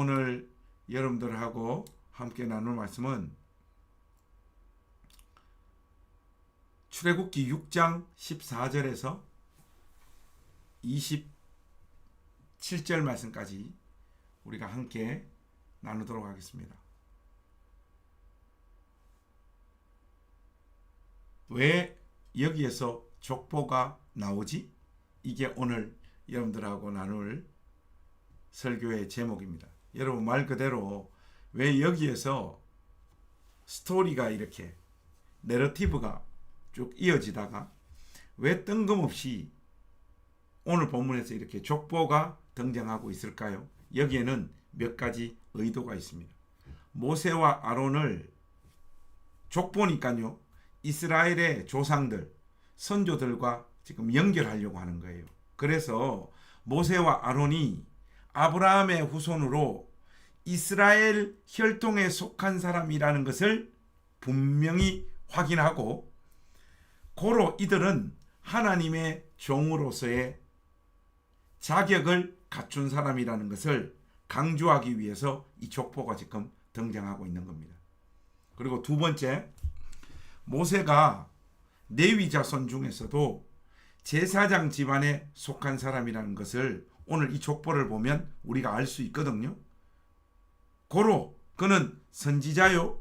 오늘 여러분들하고 함께 나눌 말씀은 출애굽기 6장 14절에서 27절 말씀까지 우리가 함께 나누도록 하겠습니다. 왜 여기에서 족보가 나오지? 이게 오늘 여러분들하고 나눌 설교의 제목입니다. 여러분 말 그대로 왜 여기에서 스토리가 이렇게 내러티브가 쭉 이어지다가 왜 뜬금없이 오늘 본문에서 이렇게 족보가 등장하고 있을까요? 여기에는 몇 가지 의도가 있습니다. 모세와 아론을 족보니까요. 이스라엘의 조상들, 선조들과 지금 연결하려고 하는 거예요. 그래서 모세와 아론이 아브라함의 후손으로 이스라엘 혈통에 속한 사람이라는 것을 분명히 확인하고 고로 이들은 하나님의 종으로서의 자격을 갖춘 사람이라는 것을 강조하기 위해서 이 족보가 지금 등장하고 있는 겁니다. 그리고 두 번째, 모세가 레위 자손 중에서도 제사장 집안에 속한 사람이라는 것을 오늘 이 족보를 보면 우리가 알 수 있거든요. 고로 그는 선지자요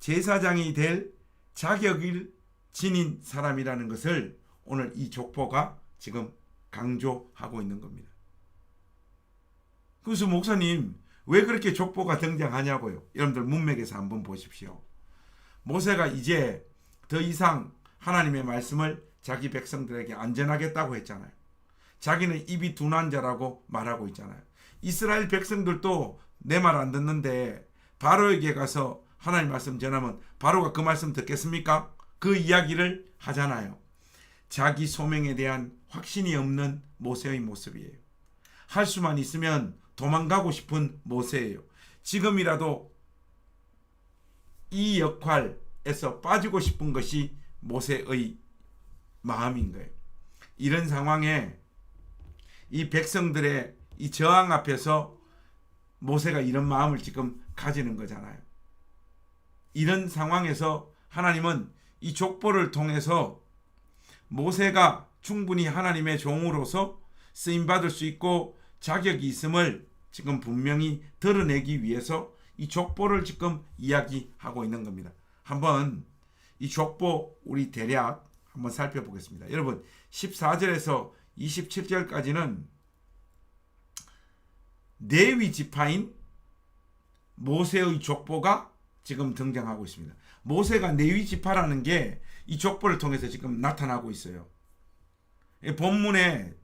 제사장이 될 자격을 지닌 사람이라는 것을 오늘 이 족보가 지금 강조하고 있는 겁니다. 그래서 목사님 왜 그렇게 족보가 등장하냐고요. 여러분들 문맥에서 한번 보십시오. 모세가 이제 더 이상 하나님의 말씀을 자기 백성들에게 안전하겠다고 했잖아요. 자기는 입이 둔한 자라고 말하고 있잖아요. 이스라엘 백성들도 내 말 안 듣는데 바로에게 가서 하나님 말씀 전하면 바로가 그 말씀 듣겠습니까? 그 이야기를 하잖아요. 자기 소명에 대한 확신이 없는 모세의 모습이에요. 할 수만 있으면 도망가고 싶은 모세예요. 지금이라도 이 역할에서 빠지고 싶은 것이 모세의 마음인 거예요. 이런 상황에 이 백성들의 이 저항 앞에서 모세가 이런 마음을 지금 가지는 거잖아요. 이런 상황에서 하나님은 이 족보를 통해서 모세가 충분히 하나님의 종으로서 쓰임 받을 수 있고 자격이 있음을 지금 분명히 드러내기 위해서 이 족보를 지금 이야기하고 있는 겁니다. 한번 이 족보 우리 대략 한번 살펴보겠습니다. 여러분 14절에서 27절까지는 네위 지파인 모세의 족보가 지금 등장하고 있습니다. 모세가 네위 지파라는 게 이 족보를 통해서 지금 나타나고 있어요. 본문의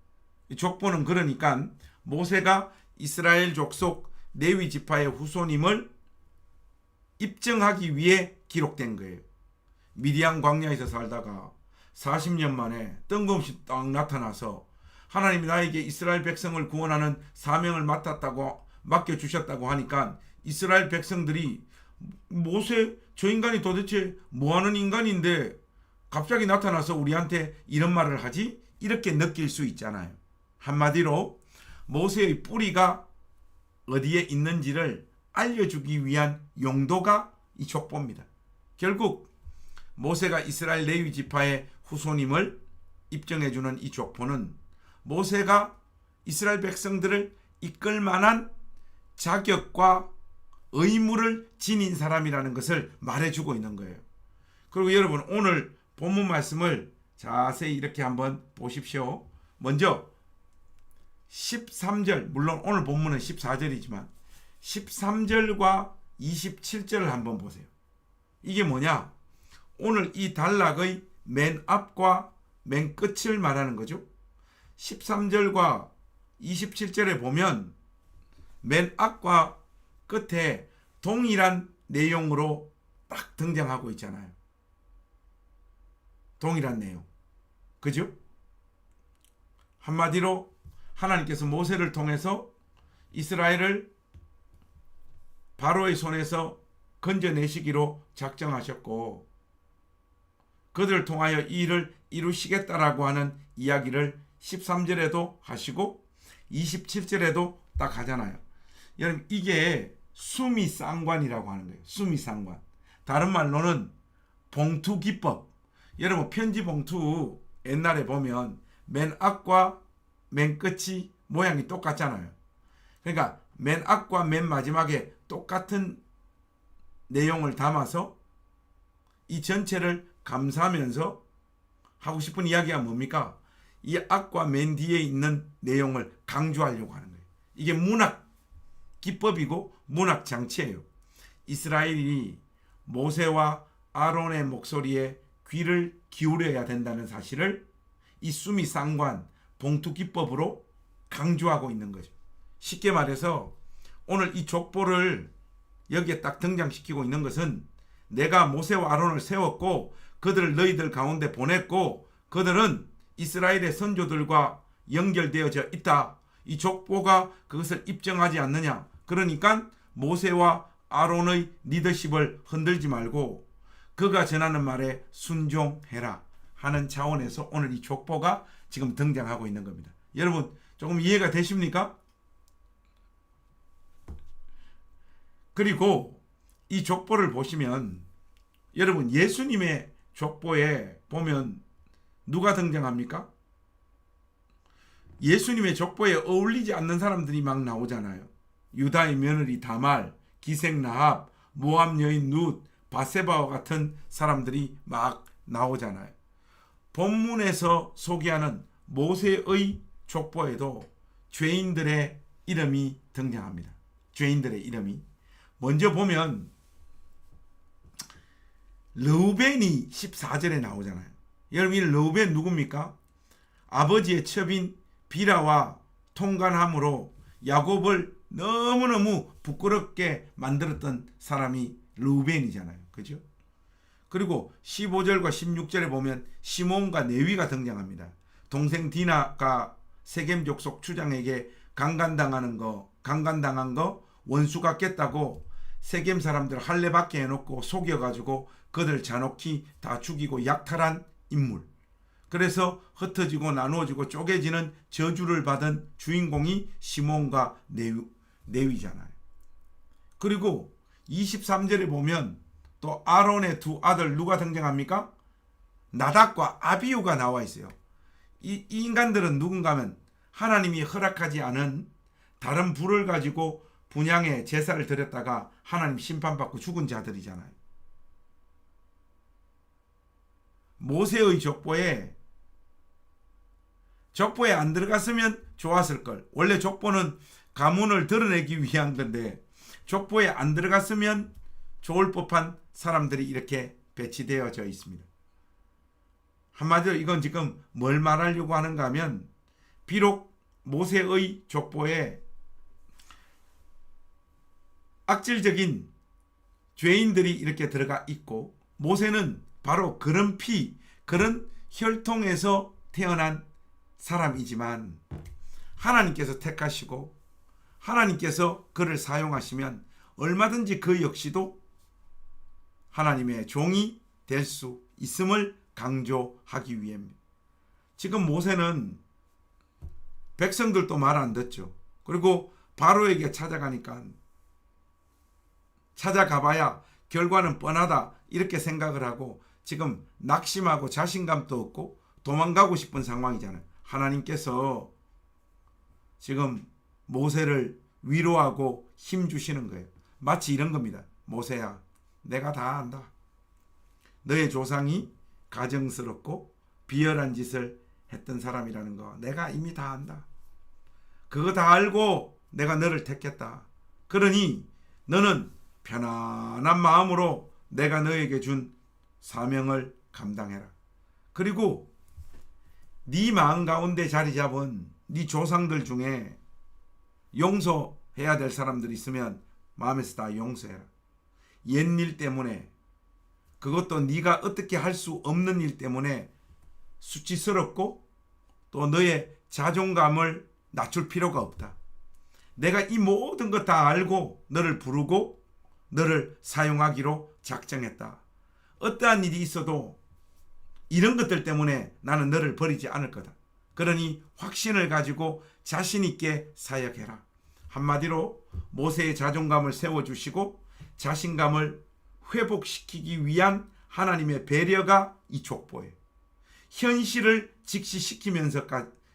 족보는 그러니까 모세가 이스라엘 족속 네위 지파의 후손임을 입증하기 위해 기록된 거예요. 미디안 광야에서 살다가 40년 만에 뜬금없이 딱 나타나서 하나님이 나에게 이스라엘 백성을 구원하는 사명을 맡았다고 맡겨 주셨다고 하니까 이스라엘 백성들이 모세 저 인간이 도대체 뭐 하는 인간인데 갑자기 나타나서 우리한테 이런 말을 하지? 이렇게 느낄 수 있잖아요. 한마디로 모세의 뿌리가 어디에 있는지를 알려주기 위한 용도가 이 족보입니다. 결국 모세가 이스라엘 레위 지파의 후손임을 입증해주는 이 족보는 모세가 이스라엘 백성들을 이끌 만한 자격과 의무를 지닌 사람이라는 것을 말해주고 있는 거예요. 그리고 여러분 오늘 본문 말씀을 자세히 이렇게 한번 보십시오. 먼저 13절 물론 오늘 본문은 14절이지만 13절과 27절을 한번 보세요. 이게 뭐냐? 오늘 이 단락의 맨 앞과 맨 끝을 말하는 거죠. 13절과 27절에 보면 맨 앞과 끝에 동일한 내용으로 딱 등장하고 있잖아요. 동일한 내용. 그죠? 한마디로 하나님께서 모세를 통해서 이스라엘을 바로의 손에서 건져내시기로 작정하셨고 그들을 통하여 이 일을 이루시겠다라고 하는 이야기를 13절에도 하시고 27절에도 딱 하잖아요. 여러분 이게 수미상관이라고 하는 거예요. 수미상관. 다른 말로는 봉투 기법. 여러분 편지 봉투 옛날에 보면 맨 앞과 맨 끝이 모양이 똑같잖아요. 그러니까 맨 앞과 맨 마지막에 똑같은 내용을 담아서 이 전체를 감사하면서 하고 싶은 이야기가 뭡니까? 이 앞과 맨 뒤에 있는 내용을 강조하려고 하는 거예요. 이게 문학 기법이고 문학 장치예요. 이스라엘이 모세와 아론의 목소리에 귀를 기울여야 된다는 사실을 이 수미 쌍관 봉투 기법으로 강조하고 있는 거죠. 쉽게 말해서 오늘 이 족보를 여기에 딱 등장시키고 있는 것은 내가 모세와 아론을 세웠고 그들을 너희들 가운데 보냈고 그들은 이스라엘의 선조들과 연결되어져 있다. 이 족보가 그것을 입증하지 않느냐. 그러니까 모세와 아론의 리더십을 흔들지 말고 그가 전하는 말에 순종해라 하는 차원에서 오늘 이 족보가 지금 등장하고 있는 겁니다. 여러분 조금 이해가 되십니까? 그리고 이 족보를 보시면 여러분 예수님의 족보에 보면 누가 등장합니까? 예수님의 족보에 어울리지 않는 사람들이 막 나오잖아요. 유다의 며느리 다말, 기생 라합, 모함 여인 룻, 바세바와 같은 사람들이 막 나오잖아요. 본문에서 소개하는 모세의 족보에도 죄인들의 이름이 등장합니다. 죄인들의 이름이 먼저 보면 르우벤이 14절에 나오잖아요. 여러분 이 르우벤 누굽니까? 아버지의 첩인 비라와 통관함으로 야곱을 너무너무 부끄럽게 만들었던 사람이 르우벤이잖아요. 그죠? 그리고 15절과 16절에 보면 시몬과 네위가 등장합니다. 동생 디나가 세겜 족속 추장에게 강간당하는 거, 강간당한 거 원수 같겠다고 세겜 사람들 할례받게 해놓고 속여가지고 그들 잔혹히 다 죽이고 약탈한 인물. 그래서 흩어지고 나누어지고 쪼개지는 저주를 받은 주인공이 시몬과 네위, 네위잖아요. 그리고 23절에 보면 또 아론의 두 아들 누가 등장합니까? 나닥과 아비우가 나와 있어요. 이, 이 인간들은 누군가 하면 하나님이 허락하지 않은 다른 불을 가지고 분양의 제사를 드렸다가 하나님 심판받고 죽은 자들이잖아요. 모세의 족보에 족보에 안 들어갔으면 좋았을 걸. 원래 족보는 가문을 드러내기 위한 건데 족보에 안 들어갔으면 좋을 법한 사람들이 이렇게 배치되어져 있습니다. 한마디로 이건 지금 뭘 말하려고 하는가 하면 비록 모세의 족보에 악질적인 죄인들이 이렇게 들어가 있고 모세는 바로 그런 피, 그런 혈통에서 태어난 사람이지만 하나님께서 택하시고 하나님께서 그를 사용하시면 얼마든지 그 역시도 하나님의 종이 될 수 있음을 강조하기 위해입니다. 지금 모세는 백성들도 말 안 듣죠. 그리고 바로에게 찾아가니까 찾아가봐야 결과는 뻔하다 이렇게 생각을 하고 지금 낙심하고 자신감도 없고 도망가고 싶은 상황이잖아요. 하나님께서 지금 모세를 위로하고 힘 주시는 거예요. 마치 이런 겁니다. 모세야, 내가 다 안다. 너의 조상이 가정스럽고 비열한 짓을 했던 사람이라는 거 내가 이미 다 안다. 그거 다 알고 내가 너를 택했다. 그러니 너는 편안한 마음으로 내가 너에게 준 사명을 감당해라. 그리고 네 마음 가운데 자리 잡은 네 조상들 중에 용서해야 될 사람들 있으면 마음에서 다 용서해라. 옛일 때문에 그것도 네가 어떻게 할 수 없는 일 때문에 수치스럽고 또 너의 자존감을 낮출 필요가 없다. 내가 이 모든 것 다 알고 너를 부르고 너를 사용하기로 작정했다. 어떠한 일이 있어도 이런 것들 때문에 나는 너를 버리지 않을 거다. 그러니 확신을 가지고 자신 있게 사역해라. 한마디로 모세의 자존감을 세워주시고 자신감을 회복시키기 위한 하나님의 배려가 이 족보예요. 현실을 직시시키면서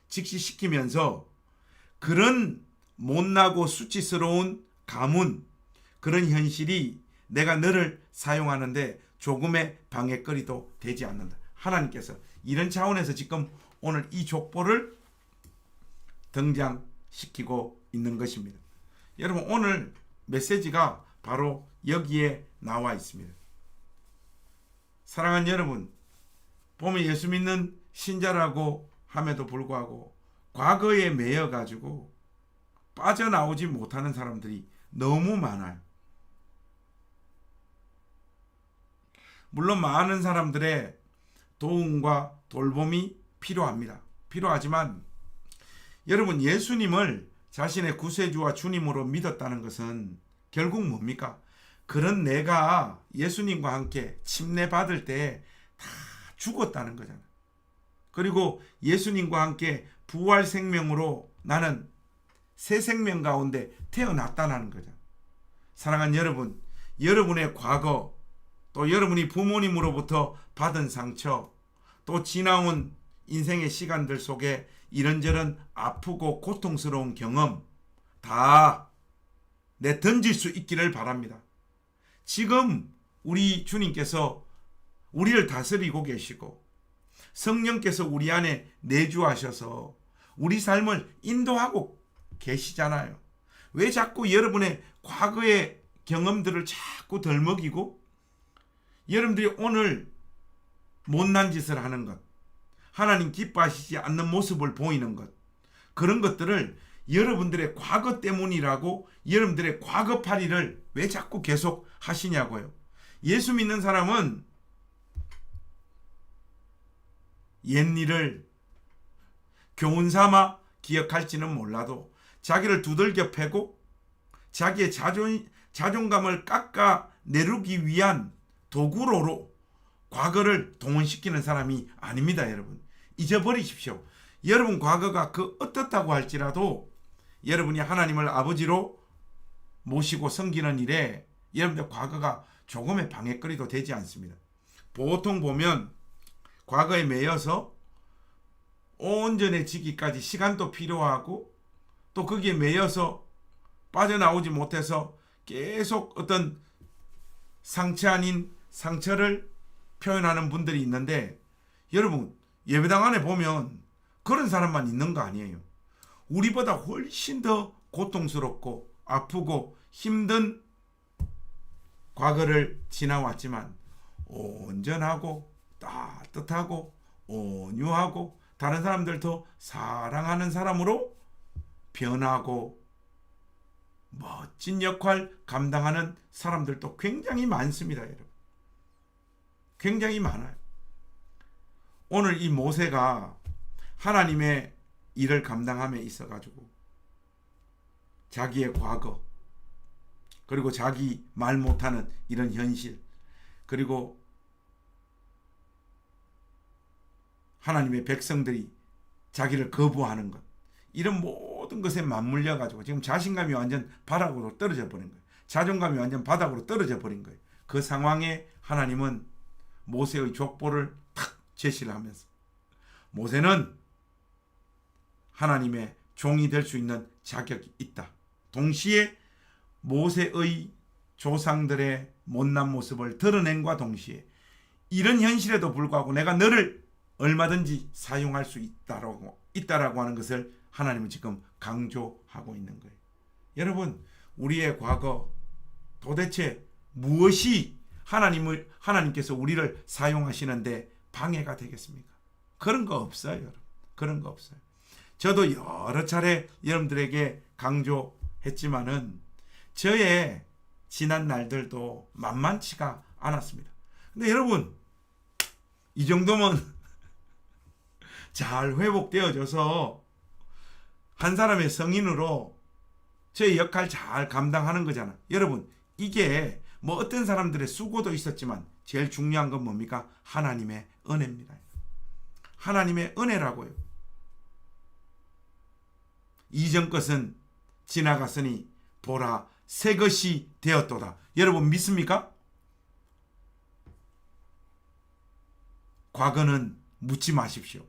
직시시키면서 그런 못나고 수치스러운 가문 그런 현실이 내가 너를 사용하는데 조금의 방해거리도 되지 않는다. 하나님께서 이런 차원에서 지금 오늘 이 족보를 등장시키고 있는 것입니다. 여러분 오늘 메시지가 바로 여기에 나와 있습니다. 사랑하는 여러분, 보면 예수 믿는 신자라고 함에도 불구하고 과거에 매여 가지고 빠져나오지 못하는 사람들이 너무 많아요. 물론 많은 사람들의 도움과 돌봄이 필요합니다. 필요하지만 여러분 예수님을 자신의 구세주와 주님으로 믿었다는 것은 결국 뭡니까? 그런 내가 예수님과 함께 침례 받을 때 다 죽었다는 거잖아요. 그리고 예수님과 함께 부활 생명으로 나는 새 생명 가운데 태어났다는 거죠. 사랑하는 여러분, 여러분의 과거, 또 여러분이 부모님으로부터 받은 상처, 또 지나온 인생의 시간들 속에 이런저런 아프고 고통스러운 경험 다 내 던질 수 있기를 바랍니다. 지금 우리 주님께서 우리를 다스리고 계시고 성령께서 우리 안에 내주하셔서 우리 삶을 인도하고 계시잖아요. 왜 자꾸 여러분의 과거의 경험들을 자꾸 덜 먹이고 여러분들이 오늘 못난 짓을 하는 것, 하나님 기뻐하시지 않는 모습을 보이는 것, 그런 것들을 여러분들의 과거 때문이라고 여러분들의 과거팔이를 왜 자꾸 계속 하시냐고요. 예수 믿는 사람은 옛 일을 교훈 삼아 기억할지는 몰라도 자기를 두들겨 패고 자기의 자존, 자존감을 깎아 내르기 위한 도구로로 과거를 동원시키는 사람이 아닙니다, 여러분. 잊어버리십시오. 여러분 과거가 그 어떻다고 할지라도 여러분이 하나님을 아버지로 모시고 섬기는 일에 여러분들 과거가 조금의 방해거리도 되지 않습니다. 보통 보면 과거에 매여서 온전해지기까지 시간도 필요하고 또 거기에 매여서 빠져나오지 못해서 계속 어떤 상처 아닌 상처를 표현하는 분들이 있는데 여러분 예배당 안에 보면 그런 사람만 있는 거 아니에요. 우리보다 훨씬 더 고통스럽고 아프고 힘든 과거를 지나왔지만 온전하고 따뜻하고 온유하고 다른 사람들 더 사랑하는 사람으로 변하고 멋진 역할 감당하는 사람들도 굉장히 많습니다, 여러분. 굉장히 많아요. 오늘 이 모세가 하나님의 일을 감당함에 있어 가지고 자기의 과거 그리고 자기 말 못하는 이런 현실 그리고 하나님의 백성들이 자기를 거부하는 것 이런 모든 것에 맞물려 가지고 지금 자신감이 완전 바닥으로 떨어져 버린 거예요. 자존감이 완전 바닥으로 떨어져 버린 거예요. 그 상황에 하나님은 모세의 족보를 탁 제시를 하면서 모세는 하나님의 종이 될 수 있는 자격이 있다. 동시에 모세의 조상들의 못난 모습을 드러낸과 동시에 이런 현실에도 불구하고 내가 너를 얼마든지 사용할 수 있다라고 있다라고 하는 것을 하나님은 지금 강조하고 있는 거예요. 여러분, 우리의 과거 도대체 무엇이 하나님을 하나님께서 우리를 사용하시는데 방해가 되겠습니까? 그런 거 없어요, 여러분. 그런 거 없어요. 저도 여러 차례 여러분들에게 강조했지만은 저의 지난 날들도 만만치가 않았습니다. 근데 여러분 이 정도면 잘 회복되어져서 한 사람의 성인으로 저의 역할 잘 감당하는 거잖아. 여러분 이게 뭐 어떤 사람들의 수고도 있었지만 제일 중요한 건 뭡니까? 하나님의 은혜입니다. 하나님의 은혜라고요. 이전 것은 지나갔으니 보라 새 것이 되었도다. 여러분 믿습니까? 과거는 묻지 마십시오.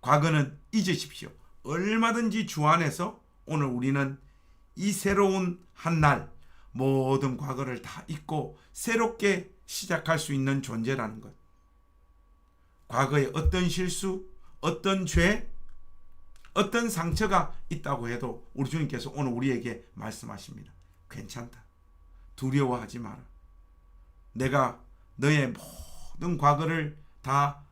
과거는 잊으십시오. 얼마든지 주 안에서 오늘 우리는 이 새로운 한 날 모든 과거를 다 잊고 새롭게 시작할 수 있는 존재라는 것. 과거에 어떤 실수, 어떤 죄, 어떤 상처가 있다고 해도 우리 주님께서 오늘 우리에게 말씀하십니다. 괜찮다. 두려워하지 마라. 내가 너의 모든 과거를 다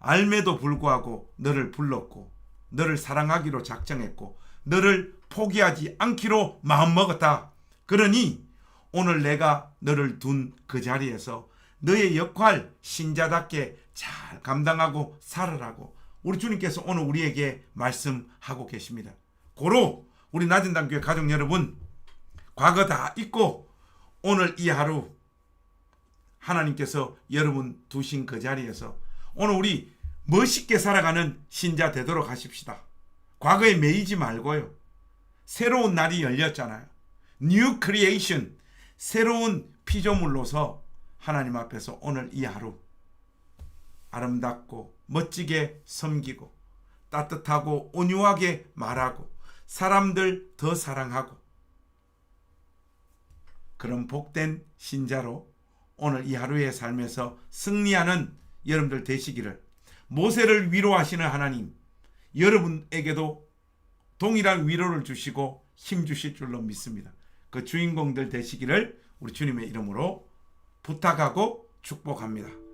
알매도 불구하고 너를 불렀고 너를 사랑하기로 작정했고 너를 포기하지 않기로 마음먹었다. 그러니 오늘 내가 너를 둔 그 자리에서 너의 역할 신자답게 잘 감당하고 살아라고 우리 주님께서 오늘 우리에게 말씀하고 계십니다. 고로 우리 낮은당 교회 가족 여러분 과거 다 잊고 오늘 이 하루 하나님께서 여러분 두신 그 자리에서 오늘 우리 멋있게 살아가는 신자 되도록 하십시다. 과거에 매이지 말고요. 새로운 날이 열렸잖아요. New Creation, 새로운 피조물로서 하나님 앞에서 오늘 이 하루 아름답고 멋지게 섬기고 따뜻하고 온유하게 말하고 사람들 더 사랑하고 그런 복된 신자로 오늘 이 하루의 삶에서 승리하는 여러분들 되시기를 모세를 위로하시는 하나님 여러분에게도 동일한 위로를 주시고 힘 주실 줄로 믿습니다. 그 주인공들 되시기를 우리 주님의 이름으로 부탁하고 축복합니다.